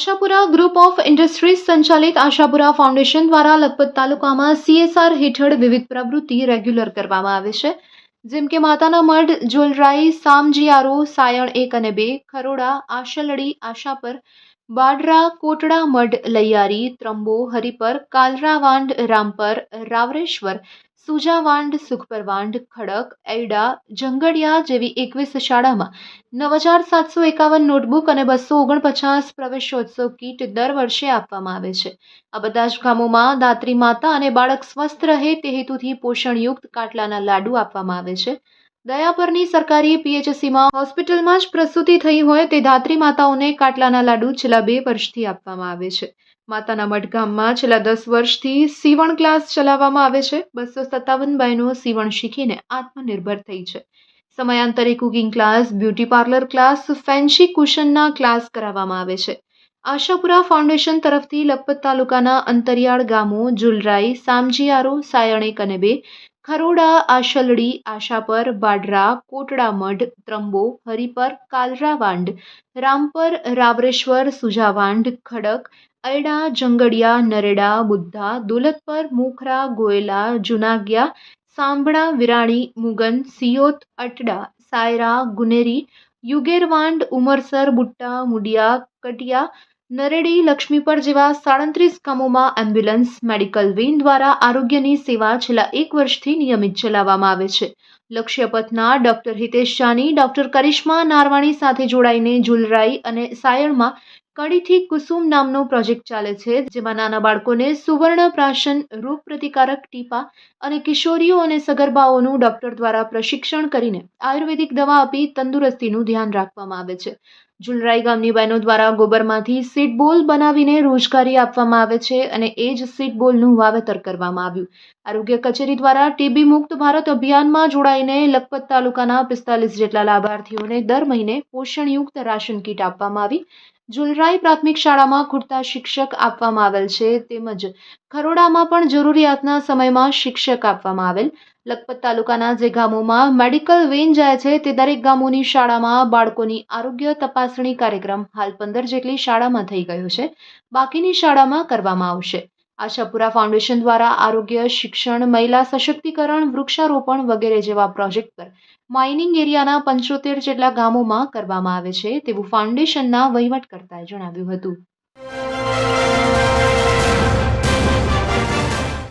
Ashapura group of industries સંચાલિત Ashapura foundation દ્વારા લખપત તાલુકામાં સીએસઆર હેઠળ વિવિધ પ્રવૃત્તિ રેગ્યુલર કરવામાં આવે છે. જેમ કે માતાના મઢ, જોલરાઈ, સામજીયારો, સાયણ એક અને બે, ખરોડા, આશલડી, આશાપર, બાડરા, કોટડા, મઢ, લૈયારી, ત્રંબો, હરિપર, કાલરાવાંડ, રામપર, રાવરેશ્વર સુજાવાંડ, સુખપરવાંડ, ખડક એડા જંગડિયા જેવી એકવીસ શાળામાં નવ હજાર સાતસો એકાવન નોટબુક અને બસો ઓગણપચાસ પ્રવેશોત્સવ કીટ દર વર્ષે આપવામાં આવે છે. આ બધા જ ગામોમાં દાત્રી માતા અને બાળક સ્વસ્થ રહે તે હેતુથી પોષણયુક્ત કાટલાના લાડુ આપવામાં આવે છે. દયાપરની સરકારી પીએચસીમાં હોસ્પિટલમાં જ પ્રસૂતિ થઈ હોય તે ધાત્રી માતાઓને કાટલાના લાડુ છેલ્લા બે વર્ષથી આપવામાં આવે છે. માતાના મઢગામમાં છેલ્લા દસ વર્ષથી સીવણ ક્લાસ ચલાવવામાં આવે છે. બસો સત્તાવન બાયનો સીવણ શીખીને આત્મનિર્ભર થઈ છે. સમયાંતરે cooking class, beauty parlour class, fancy કુશનના class કરાવવામાં આવે છે. આશાપુરા ફાઉન્ડેશન તરફથી લખપત તાલુકાના અંતરિયાળ ગામો, જુલરાઈ, સામજીયારો, સાયણેક અને બે ખરોડા, આશલડી, આશાપર, બાડરા, કોટડા મઢ, ત્રંબો, હરિપર કાલરાવાંડ રામપર, રાવરેશ્વર સુજાવાંડ ખડક, અયડા, જંગડિયા, નરેડા, બુદ્ધા, દોલતપર, મોખરા, ગોયલા, જુનાગિયા, સાંભળા, વિરાણી, મુગન, સિયોત, અટડા, સાયરા, ગુનેરી, યુગેરવાંડ, ઉમરસર, બુટ્ટા, મુડિયા, કટિયા નરેડી લક્ષ્મીપર જેવા સાડત્રીસ ગામોમાં એમ્બ્યુલન્સ, મેડિકલ વેન દ્વારા આરોગ્યની સેવા છેલ્લા એક વર્ષથી નિયમિત ચલાવવામાં આવે છે. લક્ષ્યપથના ડોક્ટર હિતેશ જાની ડોક્ટર કરિશ્મા નારવાણી સાથે જોડાઈને જુલરાઈ અને સાયણમાં કડીથી કુસુમ નામનો પ્રોજેક્ટ ચાલે છે, જેમાં નાના બાળકોને સુવર્ણ પ્રાશન રોગ પ્રતિકારક ટીપા અને કિશોરીઓ અને સગર્ભાઓનું ડોક્ટર દ્વારા પ્રશિક્ષણ કરીને આયુર્વેદિક દવા આપી તંદુરસ્તીનું ધ્યાન રાખવામાં આવે છે. જુલરાઈ ગામની બહેનો દ્વારા ગોબરમાંથી સીડ બોલ બનાવીને રોજગારી આપવામાં આવે છે અને એ જ સીડ બોલનું વાવેતર કરવામાં આવ્યું. આરોગ્ય કચેરી દ્વારા ટીબી મુક્ત ભારત અભિયાનમાં જોડાઈને લખપત તાલુકાના પિસ્તાલીસ જેટલા લાભાર્થીઓને દર મહિને પોષણયુક્ત રાશન કીટ આપવામાં આવી. જુલરાઈ પ્રાથમિક શાળામાં ખૂટતા શિક્ષક આપવામાં આવેલ છે તેમજ ખરોડામાં પણ જરૂરિયાતના સમયમાં શિક્ષક આપવામાં આવેલ. લખપત તાલુકાના જે ગામોમાં મેડિકલ વેન જાય છે તે દરેક ગામોની શાળામાં બાળકોની આરોગ્ય તપાસણી કાર્યક્રમ હાલ પંદર જેટલી શાળામાં થઈ ગયો છે. બાકીની શાળામાં કરવામાં આવશે. આશાપુરા ફાઉન્ડેશન દ્વારા આરોગ્ય, શિક્ષણ, મહિલા સશક્તિકરણ, વૃક્ષારોપણ વગેરે જેવા પ્રોજેક્ટ પર માઇનિંગ એરિયાના પંચોતેર જેટલા ગામોમાં કરવામાં આવે છે તેવું ફાઉન્ડેશનના વહીવટકર્તાએ જણાવ્યું હતું.